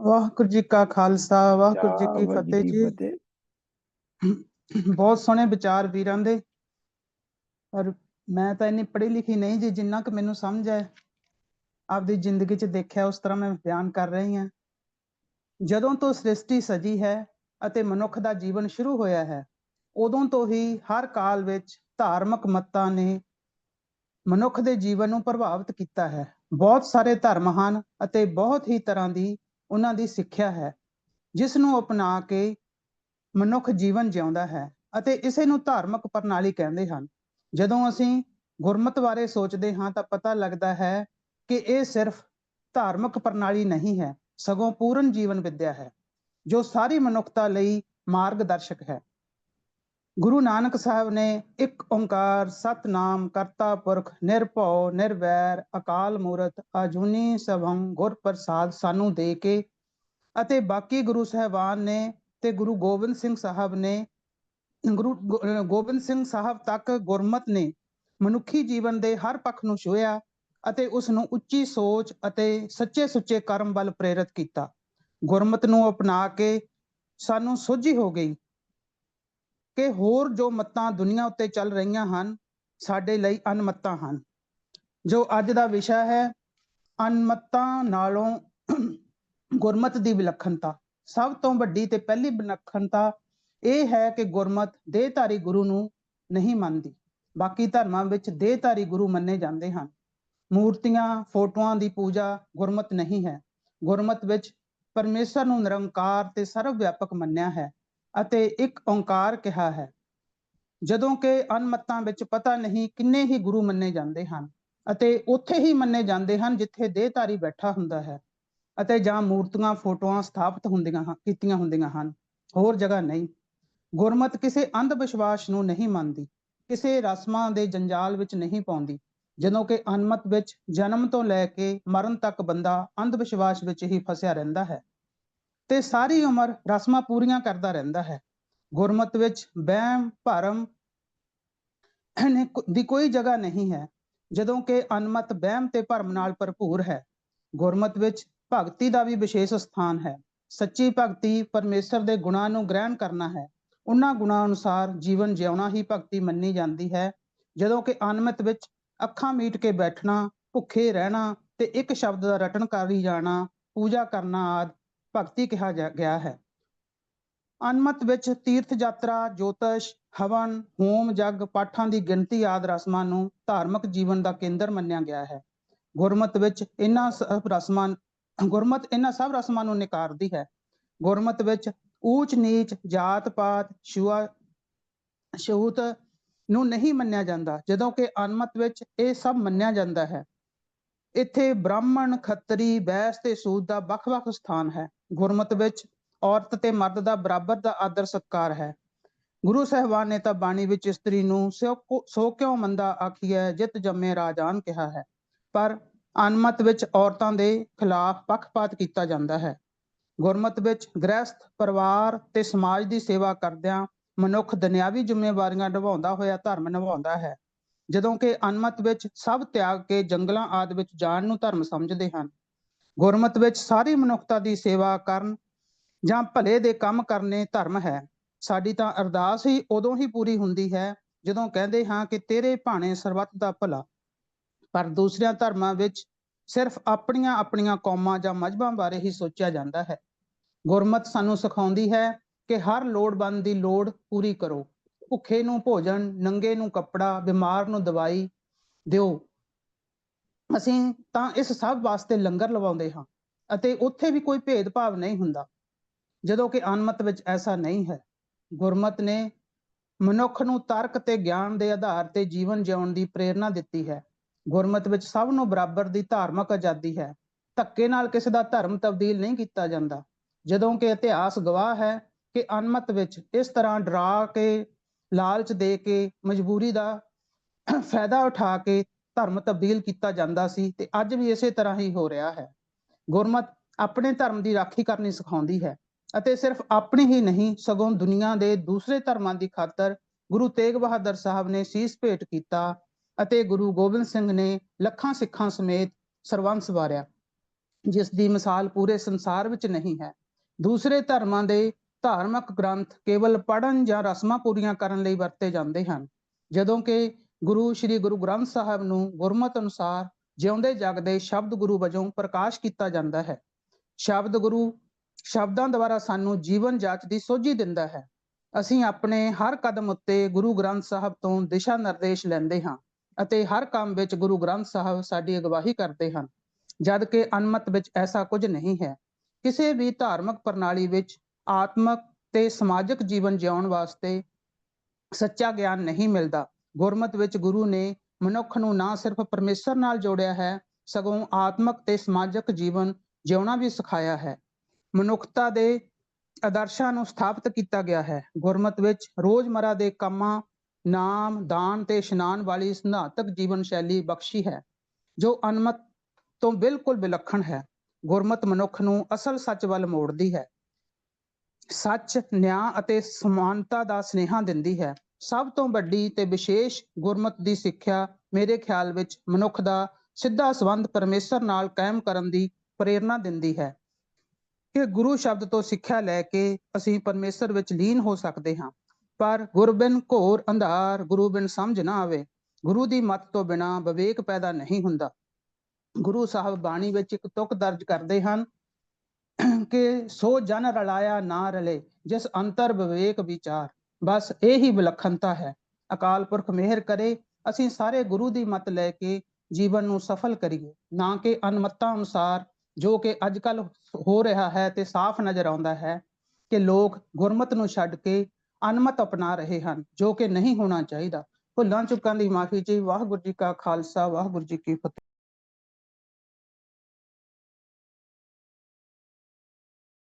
ਵਾਹਿਗੁਰੂ ਜੀ ਕਾ ਖਾਲਸਾ ਵਾਹਿਗੁਰੂ ਜੀ ਕੀ ਫਤਿਹ ਜੀ। ਬਹੁਤ ਸੋਹਣੇ ਵਿਚਾਰ ਵੀਰਾਂ ਦੇ। ਪਰ ਮੈਂ ਤਾਂ ਇੰਨੀ ਪੜ੍ਹੀ ਲਿਖੀ ਨਹੀਂ ਜੀ ਜਿੰਨਾ ਕਿ ਮੈਨੂੰ ਸਮਝ ਹੈ। ਆਪਦੀ ਜ਼ਿੰਦਗੀ 'ਚ ਦੇਖਿਆ ਉਸ ਤਰ੍ਹਾਂ ਮੈਂ ਬਿਆਨ ਕਰ ਰਹੀ ਹਾਂ। ਜਦੋਂ ਤੋਂ ਸ੍ਰਿਸ਼ਟੀ ਸਜੀ ਹੈ ਅਤੇ ਮਨੁੱਖ ਦਾ ਜੀਵਨ ਸ਼ੁਰੂ ਹੋਇਆ ਹੈ ਉਦੋਂ ਤੋਂ ਹੀ ਹਰ ਕਾਲ ਵਿੱਚ ਧਾਰਮਿਕ ਮੱਤਾਂ ਨੇ ਮਨੁੱਖ ਦੇ ਜੀਵਨ ਨੂੰ ਪ੍ਰਭਾਵਿਤ ਕੀਤਾ ਹੈ। ਬਹੁਤ ਸਾਰੇ ਧਰਮ ਹਨ ਅਤੇ ਬਹੁਤ ਹੀ ਤਰ੍ਹਾਂ ਦੀ ਉਹਨਾਂ ਦੀ ਸਿੱਖਿਆ ਹੈ ਜਿਸ ਨੂੰ ਅਪਣਾ ਕੇ ਮਨੁੱਖ ਜੀਵਨ ਜਿਉਂਦਾ ਹੈ ਅਤੇ ਇਸੇ ਨੂੰ ਧਾਰਮਿਕ ਪ੍ਰਣਾਲੀ ਕਹਿੰਦੇ ਹਨ। ਜਦੋਂ ਅਸੀਂ ਗੁਰਮਤ ਬਾਰੇ ਸੋਚਦੇ ਹਾਂ ਤਾਂ ਪਤਾ ਲੱਗਦਾ ਹੈ ਕਿ ਇਹ ਸਿਰਫ ਧਾਰਮਿਕ ਪ੍ਰਣਾਲੀ ਨਹੀਂ ਹੈ, ਸਗੋਂ ਪੂਰਨ ਜੀਵਨ ਵਿੱਦਿਆ ਹੈ, ਜੋ ਸਾਰੀ ਮਨੁੱਖਤਾ ਲਈ ਮਾਰਗਦਰਸ਼ਕ ਹੈ। ਗੁਰੂ ਨਾਨਕ ਸਾਹਿਬ ਨੇ ਇੱਕ ਓੰਕਾਰ ਸਤਨਾਮ ਕਰਤਾ ਪੁਰਖ, ਨਿਰਭਉ, ਨਿਰਵੈਰ, ਅਕਾਲ ਮੂਰਤ, ਅਜੂਨੀ ਸਭੰ ਗੁਰ ਪ੍ਰਸਾਦ ਸਾਨੂੰ ਦੇ ਕੇ ਅਤੇ ਬਾਕੀ ਗੁਰੂ ਸਾਹਿਬਾਨ ਨੇ ਤੇ ਗੁਰੂ ਗੋਬਿੰਦ ਸਿੰਘ ਸਾਹਿਬ ਨੇ, ਗੁਰੂ ਗੋ- ਗੋਬਿੰਦ ਸਿੰਘ ਸਾਹਿਬ ਤੱਕ ਗੁਰਮਤ ਨੇ ਮਨੁੱਖੀ ਜੀਵਨ ਦੇ ਹਰ ਪੱਖ ਨੂੰ ਛੂਹਿਆ ਅਤੇ ਉਸ ਨੂੰ ਉੱਚੀ ਸੋਚ ਅਤੇ ਸੱਚੇ ਸੁੱਚੇ ਕਰਮ ਵੱਲ ਪ੍ਰੇਰਿਤ ਕੀਤਾ। ਗੁਰਮਤ ਨੂੰ ਅਪਣਾ ਕੇ ਸਾਨੂੰ ਸੋਝੀ ਹੋ ਗਈ। ਕਿ ਹੋਰ ਜੋ ਮੱਤਾਂ ਦੁਨੀਆ ਉੱਤੇ ਚੱਲ ਰਹੀਆਂ ਹਨ, ਸਾਡੇ ਲਈ ਅਨਮੱਤਾਂ ਹਨ। ਜੋ ਅੱਜ ਦਾ ਵਿਸ਼ਾ ਹੈ, ਅਨਮੱਤਾਂ ਨਾਲੋਂ ਗੁਰਮਤ ਦੀ ਵਿਲੱਖਣਤਾ। ਸਭ ਤੋਂ ਵੱਡੀ ਤੇ ਪਹਿਲੀ ਵਿਲੱਖਣਤਾ ਇਹ ਹੈ ਕਿ ਗੁਰਮਤ ਦੇਹਧਾਰੀ ਗੁਰੂ ਨੂੰ ਨਹੀਂ ਮੰਨਦੀ। ਬਾਕੀ ਧਰਮਾਂ ਵਿੱਚ ਦੇਹਧਾਰੀ ਗੁਰੂ ਮੰਨੇ ਜਾਂਦੇ ਹਨ। ਮੂਰਤੀਆਂ, ਫੋਟੋਆਂ ਦੀ ਪੂਜਾ ਗੁਰਮਤ ਨਹੀਂ ਹੈ। ਗੁਰਮਤ ਵਿੱਚ ਪਰਮੇਸ਼ਰ ਨੂੰ ਨਿਰੰਕਾਰ ਤੇ ਸਰਵ ਵਿਆਪਕ ਮੰਨਿਆ ਹੈ। ਅਤੇ ਇੱਕ ਓੰਕਾਰ ਕਿਹਾ ਹੈ। ਜਦੋਂ ਕਿ ਅਨਮਤਾਂ ਵਿੱਚ ਪਤਾ ਨਹੀਂ ਕਿੰਨੇ ਹੀ ਗੁਰੂ ਮੰਨੇ ਜਾਂਦੇ ਹਨ ਅਤੇ ਉੱਥੇ ਹੀ ਮੰਨੇ ਜਾਂਦੇ ਹਨ ਜਿੱਥੇ ਦੇਹਧਾਰੀ ਬੈਠਾ ਹੁੰਦਾ ਹੈ ਅਤੇ ਜਾਂ ਮੂਰਤੀਆਂ, ਫੋਟੋਆਂ ਸਥਾਪਿਤ ਹੁੰਦੀਆਂ ਹਨ, ਕੀਤੀਆਂ ਹੁੰਦੀਆਂ ਹਨ। ਹੋਰ ਜਗ੍ਹਾ ਨਹੀਂ। ਗੁਰਮਤ ਕਿਸੇ ਅੰਧ ਵਿਸ਼ਵਾਸ ਨੂੰ ਨਹੀਂ ਮੰਨਦੀ, ਕਿਸੇ ਰਸਮਾਂ ਦੇ ਜੰਜਾਲ ਵਿੱਚ ਨਹੀਂ ਪਾਉਂਦੀ, ਜਦੋਂ ਕਿ ਅਨਮਤ ਵਿੱਚ ਜਨਮ ਤੋਂ ਲੈ ਕੇ ਮਰਨ ਤੱਕ ਬੰਦਾ ਅੰਧ ਵਿਸ਼ਵਾਸ ਵਿੱਚ ਹੀ ਫਸਿਆ ਰਹਿੰਦਾ ਹੈ। ਤੇ ਸਾਰੀ ਉਮਰ ਰਸਮਾਂ ਪੂਰੀਆਂ ਕਰਦਾ ਰਹਿੰਦਾ ਹੈ। ਗੁਰਮਤ ਵਿੱਚ ਵਹਿਮ, ਭਰਮ ਦੀ ਕੋਈ ਜਗ੍ਹਾ ਨਹੀਂ ਹੈ, ਜਦੋਂ ਕਿ ਅਨਮਤ ਵਹਿਮ ਤੇ ਭਰਮ ਨਾਲ ਭਰਪੂਰ ਹੈ। ਗੁਰਮਤ ਵਿੱਚ ਭਗਤੀ ਦਾ ਵੀ ਵਿਸ਼ੇਸ਼ ਸਥਾਨ ਹੈ। ਸੱਚੀ ਭਗਤੀ ਪਰਮੇਸ਼ਰ ਦੇ ਗੁਣਾਂ ਨੂੰ ਗ੍ਰਹਿਣ ਕਰਨਾ ਹੈ। ਉਹਨਾਂ ਗੁਣਾਂ ਅਨੁਸਾਰ ਜੀਵਨ ਜਿਉਣਾ ਹੀ ਭਗਤੀ ਮੰਨੀ ਜਾਂਦੀ ਹੈ। ਜਦੋਂ ਕਿ ਅਨਮਤ ਵਿੱਚ ਅੱਖਾਂ ਮੀਟ ਕੇ ਬੈਠਣਾ, ਭੁੱਖੇ ਰਹਿਣਾ ਤੇ ਇੱਕ ਸ਼ਬਦ ਦਾ ਰਟਨ ਕਰੀ ਜਾਣਾ, ਪੂਜਾ ਕਰਨਾ ਆਦ ਭਗਤੀ ਕਿਹਾ ਜਾ- ਗਿਆ ਹੈ। ਅਨਮਤ ਵਿੱਚ ਤੀਰਥ ਯਾਤਰਾ, ਜੋਤਸ਼, ਹਵਨ, ਹੋਮ, ਜਗ, ਪਾਠਾਂ ਦੀ ਗਿਣਤੀ ਆਦ ਰਸਮਾਂ ਨੂੰ ਧਾਰਮਿਕ ਜੀਵਨ ਦਾ ਕੇਂਦਰ ਮੰਨਿਆ ਗਿਆ ਹੈ। ਗੁਰਮਤ ਵਿੱਚ ਇਹਨਾਂ ਸਭ ਰਸਮਾਂ, ਗੁਰਮਤ ਇਹਨਾਂ ਸਭ ਰਸਮਾਂ ਨੂੰ ਨਿਕਾਰਦੀ ਹੈ। ਗੁਰਮਤ ਵਿੱਚ ਊਚ, ਨੀਚ, ਜਾਤ, ਪਾਤ, ਛੂਆ, ਛੂਤ ਨੂੰ ਨਹੀਂ ਮੰਨਿਆ ਜਾਂਦਾ, ਜਦੋਂ ਕਿ ਅਨਮਤ ਵਿੱਚ ਇਹ ਸਭ ਮੰਨਿਆ ਜਾਂਦਾ ਹੈ। ਇੱਥੇ ਬ੍ਰਾਹਮਣ, ਖੱਤਰੀ, ਬੈਸ ਤੇ ਸੂਦ ਦਾ ਵੱਖ-ਵੱਖ ਸਥਾਨ ਹੈ। ਗੁਰਮਤ ਵਿੱਚ ਔਰਤ ਤੇ ਮਰਦ ਦਾ ਬਰਾਬਰ ਦਾ ਆਦਰ ਸਤਕਾਰ ਹੈ। ਗੁਰੂ ਸਾਹਿਬਾਨ ਨੇ ਤਾਂ ਬਾਣੀ ਵਿੱਚ ਇਸਤਰੀ ਨੂੰ ਸਿਓ ਸੋ ਕਿਉਂ ਮੰਦਾ ਆਖੀਐ, ਜਿਤ ਜੰਮੇ ਰਾਜਾਨ ਕਿਹਾ ਹੈ। ਪਰ ਅਨਮਤ ਵਿੱਚ ਔਰਤਾਂ ਦੇ ਖਿਲਾਫ ਪੱਖਪਾਤ ਕੀਤਾ ਜਾਂਦਾ ਹੈ। ਗੁਰਮਤ ਵਿੱਚ ਗ੍ਰਸਥ ਪਰਿਵਾਰ ਤੇ ਸਮਾਜ ਦੀ ਸੇਵਾ ਕਰਦਿਆਂ ਮਨੁੱਖ ਦੁਨਿਆਵੀ ਜ਼ਿੰਮੇਵਾਰੀਆਂ ਨਿਭਾਉਂਦਾ ਹੋਇਆ ਧਰਮ ਨਿਭਾਉਂਦਾ ਹੈ। ਜਦੋਂ ਕਿ ਅਨਮਤ ਵਿੱਚ ਸਭ ਤਿਆਗ ਕੇ ਜੰਗਲਾਂ ਆਦਿ ਵਿੱਚ ਜਾਣ ਨੂੰ ਧਰਮ ਸਮਝਦੇ ਹਨ। ਗੁਰਮਤ ਵਿੱਚ ਸਾਰੀ ਮਨੁੱਖਤਾ ਦੀ ਸੇਵਾ ਕਰਨ ਜਾਂ ਭਲੇ ਦੇ ਕੰਮ ਕਰਨੇ ਧਰਮ ਹੈ। ਸਾਡੀ ਤਾਂ ਅਰਦਾਸ ਹੀ ਉਦੋਂ ਹੀ ਪੂਰੀ ਹੁੰਦੀ ਹੈ ਜਦੋਂ ਕਹਿੰਦੇ ਹਾਂ ਕਿ ਤੇਰੇ ਭਾਣੇ ਸਰਬੱਤ ਦਾ ਭਲਾ। ਪਰ ਦੂਸਰਿਆਂ ਧਰਮਾਂ ਵਿੱਚ ਸਿਰਫ ਆਪਣੀਆਂ ਆਪਣੀਆਂ ਕੌਮਾਂ ਜਾਂ ਮਜ਼ਹਬਾਂ ਬਾਰੇ ਹੀ ਸੋਚਿਆ ਜਾਂਦਾ ਹੈ। ਗੁਰਮਤ ਸਾਨੂੰ ਸਿਖਾਉਂਦੀ ਹੈ ਕਿ ਹਰ ਲੋੜਵੰਦ ਦੀ ਲੋੜ ਪੂਰੀ ਕਰੋ। ਭੁੱਖੇ ਨੂੰ ਭੋਜਨ, ਨੰਗੇ ਨੂੰ ਕੱਪੜਾ, ਬਿਮਾਰ ਨੂੰ ਦਵਾਈ ਦਿਓ। ਅਸੀਂ ਤਾਂ ਇਸ ਸਭ ਵਾਸਤੇ ਲੰਗਰ ਲਵਾਉਂਦੇ ਹਾਂ ਅਤੇ ਉੱਥੇ ਵੀ ਕੋਈ ਭੇਦਭਾਵ ਨਹੀਂ ਹੁੰਦਾ, ਜਦੋਂ ਕਿ ਅਨਮਤ ਵਿੱਚ ਐਸਾ ਨਹੀਂ ਹੈ। ਗੁਰਮਤ ਨੇ ਮਨੁੱਖ ਨੂੰ ਤਰਕ ਤੇ ਗਿਆਨ ਦੇ ਆਧਾਰ ਤੇ ਜੀਵਨ ਜਿਉਣ ਦੀ ਪ੍ਰੇਰਣਾ ਦਿੱਤੀ ਹੈ। ਗੁਰਮਤ ਵਿੱਚ ਸਭ ਨੂੰ ਬਰਾਬਰ ਦੀ ਧਾਰਮਿਕ ਆਜ਼ਾਦੀ ਹੈ। ਧੱਕੇ ਨਾਲ ਕਿਸੇ ਦਾ ਧਰਮ ਤਬਦੀਲ ਨਹੀਂ ਕੀਤਾ ਜਾਂਦਾ, ਜਦੋਂ ਕਿ ਇਤਿਹਾਸ ਗਵਾਹ ਹੈ ਕਿ ਅਨਮਤ ਵਿੱਚ ਇਸ ਤਰ੍ਹਾਂ ਡਰਾ ਕੇ, ਲਾਲਚ ਦੇ ਕੇ, ਮਜਬੂਰੀ ਦਾ ਫਾਇਦਾ ਉਠਾ ਕੇ ਧਰਮ ਤਬਦੀਲ ਕੀਤਾ ਜਾਂਦਾ ਸੀ ਤੇ ਅੱਜ ਵੀ ਇਸੇ ਤਰ੍ਹਾਂ ਹੀ ਹੋ ਰਿਹਾ ਹੈ। ਗੁਰਮਤ ਆਪਣੇ ਧਰਮ ਦੀ ਰਾਖੀ ਕਰਨੀ ਸਿਖਾਉਂਦੀ ਹੈ ਅਤੇ ਸਿਰਫ ਆਪਣੀ ਹੀ ਨਹੀਂ, ਸਗੋਂ ਦੁਨੀਆ ਦੇ ਦੂਸਰੇ ਧਰਮਾਂ ਦੀ ਖਾਤਰ ਗੁਰੂ ਤੇਗ ਬਹਾਦਰ ਸਾਹਿਬ ਨੇ ਸੀਸ ਭੇਟ ਕੀਤਾ ਅਤੇ ਗੁਰੂ ਗੋਬਿੰਦ ਸਿੰਘ ਨੇ ਲੱਖਾਂ ਸਿੱਖਾਂ ਸਮੇਤ ਸਰਵੰਸ ਵਾਰਿਆ, ਜਿਸ ਦੀ ਮਿਸਾਲ ਪੂਰੇ ਸੰਸਾਰ ਵਿੱਚ ਨਹੀਂ ਹੈ। ਦੂਸਰੇ ਧਰਮਾਂ ਦੇ ਧਾਰਮਿਕ ਗ੍ਰੰਥ ਕੇਵਲ ਪੜ੍ਹਨ ਜਾਂ ਰਸਮਾਂ ਪੂਰੀਆਂ ਕਰਨ ਲਈ ਵਰਤੇ ਜਾਂਦੇ ਹਨ, ਜਦੋਂ ਕਿ ਗੁਰੂ, ਸ੍ਰੀ ਗੁਰੂ ਗ੍ਰੰਥ ਸਾਹਿਬ ਨੂੰ ਗੁਰਮਤ ਅਨੁਸਾਰ ਜਿਉਂਦੇ ਜਾਗਦੇ ਸ਼ਬਦ ਗੁਰੂ ਵਜੋਂ ਪ੍ਰਕਾਸ਼ ਕੀਤਾ ਜਾਂਦਾ ਹੈ। ਸ਼ਬਦ ਗੁਰੂ ਸ਼ਬਦਾਂ ਦੁਆਰਾ ਸਾਨੂੰ ਜੀਵਨ ਜਾਚ ਦੀ ਸੋਝੀ ਦਿੰਦਾ ਹੈ। ਅਸੀਂ ਆਪਣੇ ਹਰ ਕਦਮ ਉੱਤੇ ਗੁਰੂ ਗ੍ਰੰਥ ਸਾਹਿਬ ਤੋਂ ਦਿਸ਼ਾ ਨਿਰਦੇਸ਼ ਲੈਂਦੇ ਹਾਂ ਅਤੇ ਹਰ ਕੰਮ ਵਿੱਚ ਗੁਰੂ ਗ੍ਰੰਥ ਸਾਹਿਬ ਸਾਡੀ ਅਗਵਾਈ ਕਰਦੇ ਹਨ ਜਦ ਕਿ ਅਨਮਤ ਵਿੱਚ ਐਸਾ ਕੁਝ ਨਹੀਂ ਹੈ। ਕਿਸੇ ਵੀ ਧਾਰਮਿਕ ਪ੍ਰਣਾਲੀ ਵਿੱਚ ਆਤਮਕ ਤੇ ਸਮਾਜਿਕ ਜੀਵਨ ਜਿਉਣ ਵਾਸਤੇ ਸੱਚਾ ਗਿਆਨ ਨਹੀਂ ਮਿਲਦਾ। ਗੁਰਮਤ ਵਿੱਚ ਗੁਰੂ ਨੇ ਮਨੁੱਖ ਨੂੰ ਨਾ ਸਿਰਫ ਪਰਮੇਸ਼ਰ ਨਾਲ ਜੋੜਿਆ ਹੈ, ਸਗੋਂ ਆਤਮਿਕ ਤੇ ਸਮਾਜਿਕ ਜੀਵਨ ਜਿਉਣਾ ਵੀ ਸਿਖਾਇਆ ਹੈ। ਮਨੁੱਖਤਾ ਦੇ ਆਦਰਸ਼ਾਂ ਨੂੰ ਸਥਾਪਿਤ ਕੀਤਾ ਗਿਆ ਹੈ। ਗੁਰਮਤ ਵਿੱਚ ਰੋਜ਼ਮਰਾ ਦੇ ਕੰਮਾਂ, ਨਾਮ, ਦਾਨ ਤੇ ਇਸ਼ਨਾਨ ਵਾਲੀ ਸਿਧਾਂਤਕ ਜੀਵਨ ਸ਼ੈਲੀ ਬਖਸ਼ੀ ਹੈ, ਜੋ ਅਨਮਤ ਤੋਂ ਬਿਲਕੁਲ ਵਿਲੱਖਣ ਹੈ। ਗੁਰਮਤ ਮਨੁੱਖ ਨੂੰ ਅਸਲ ਸੱਚ ਵੱਲ ਮੋੜਦੀ ਹੈ। ਸੱਚ, ਨਿਆਂ ਅਤੇ ਸਮਾਨਤਾ ਦਾ ਸਨੇਹਾ ਦਿੰਦੀ ਹੈ। ਸਭ ਤੋਂ ਵੱਡੀ ਤੇ ਵਿਸ਼ੇਸ਼ ਗੁਰਮਤ ਦੀ ਸਿੱਖਿਆ ਮੇਰੇ ਖਿਆਲ ਵਿੱਚ ਮਨੁੱਖ ਦਾ ਸਿੱਧਾ ਸੰਬੰਧ ਪਰਮੇਸ਼ਰ ਨਾਲ ਕਾਇਮ ਕਰਨ ਦੀ ਪ੍ਰੇਰਣਾ ਦਿੰਦੀ ਹੈ। ਕਿ ਗੁਰੂ ਸ਼ਬਦ ਤੋਂ ਸਿੱਖਿਆ ਲੈ ਕੇ ਅਸੀਂ ਪਰਮੇਸ਼ਰ ਵਿੱਚ ਲੀਨ ਹੋ ਸਕਦੇ ਹਾਂ। ਪਰ ਗੁਰਬਿਨ ਘੋਰ ਅੰਧਾਰ, ਗੁਰੂ ਬਿਨ ਸਮਝ ਨਾ ਆਵੇ, ਗੁਰੂ ਦੀ ਮੱਤ ਤੋਂ ਬਿਨਾ ਵਿਵੇਕ ਪੈਦਾ ਨਹੀਂ ਹੁੰਦਾ। ਗੁਰੂ ਸਾਹਿਬ ਬਾਣੀ ਵਿੱਚ ਇੱਕ ਤੁਕ ਦਰਜ ਕਰਦੇ ਹਨ ਕਿ ਸੋ ਜਨ ਰਲਾਇਆ ਨਾ ਰਲੇ, ਜਿਸ ਅੰਤਰ ਵਿਵੇਕ ਵਿਚਾਰ। ਬਸ ਇਹ ਹੀ ਵਿਲੱਖਣਤਾ ਹੈ। ਅਕਾਲ ਪੁਰਖ ਮਿਹਰ ਕਰੇ, ਅਸੀਂ ਸਾਰੇ ਗੁਰੂ ਦੀ ਮਤ ਲੈ ਕੇ ਜੀਵਨ ਨੂੰ ਸਫਲ ਕਰੀਏ। ਨਾ ਕਿ ਅਨਮਤਾਂ ਅਨੁਸਾਰ, ਜੋ ਕਿ ਅੱਜ ਕੱਲ ਹੋ ਰਿਹਾ ਹੈ ਤੇ ਸਾਫ਼ ਨਜ਼ਰ ਆਉਂਦਾ ਹੈ ਕਿ ਲੋਕ ਗੁਰਮਤ ਨੂੰ ਛੱਡ ਕੇ ਅਨਮਤ ਅਪਣਾ ਰਹੇ ਹਨ, ਜੋ ਕਿ ਨਹੀਂ ਹੋਣਾ ਚਾਹੀਦਾ। ਭੁੱਲਾਂ ਚੁੱਕਾਂ ਦੀ ਮਾਫੀ ਜੀ ਵਾਹਿਗੁਰੂ ਜੀ ਕਾ ਖਾਲਸਾ, ਵਾਹਿਗੁਰੂ ਜੀ ਕੀ ਫਤਿਹ।